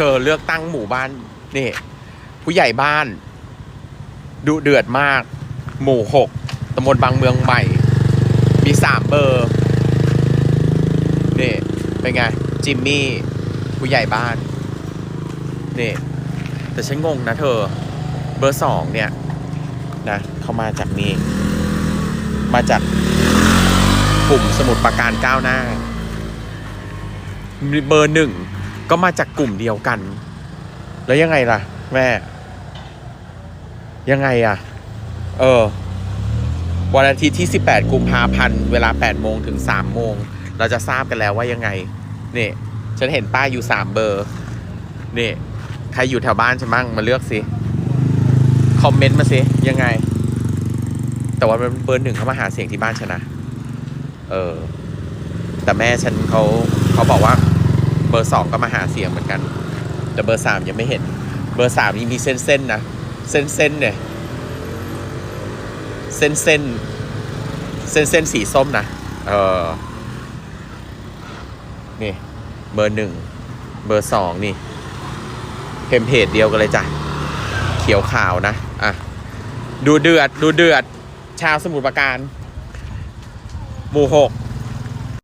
ธอเลือกตั้งหมู่บ้านนี่ผู้ใหญ่บ้านดุเดือดมาก หมู่หกตำบลบางเมืองใหม่ มีสามเบอร์นี่เป็นไง จิมมี่ ผู้ใหญ่บ้านนี่แต่ฉันงงนะเธอ เบอร์สองเนี่ยนะเขามาจากนี่มาจากกลุ่มสมุดประการก้าวหน้า เบอร์หนึ่ง ก็มาจากกลุ่มเดียวกัน แล้วยังไงล่ะ แม่ ยังไงอะ เออ วันอาทิตย์ที่ 18 กุมภาพันธ์เวลา 8 โมงถึง 3 โมง เราจะทราบกันแล้วว่ายังไง นี่ ฉันเห็นป้ายอยู่ 3 เบอร์ นี่ ใครอยู่แถวบ้านฉันบ้างมาเลือกสิ คอมเมนต์มาสิ ยังไง แต่ว่าเบอร์หนึ่งเขามาหาเสียงที่บ้านฉันนะ เออ แต่แม่ฉันเขาเขาบอกว่า เบอร์สองก็มาหาเสียงเหมือนกัน แต่เบอร์สามยังไม่เห็น เบอร์สามนี่มีเส้นเส้นๆนะ เส้นเส้นๆเนี่ย เส้นเส้น เส้นเส้นๆสีส้มนะ เออ นี่ เบอร์หนึ่ง เบอร์สองนี่เทมเพจเดียวกันเลยจ้ะ เขียวขาวนะ อะ ดูเดือด ดูเดือด ชาวสมุทรปราการ หมู่หก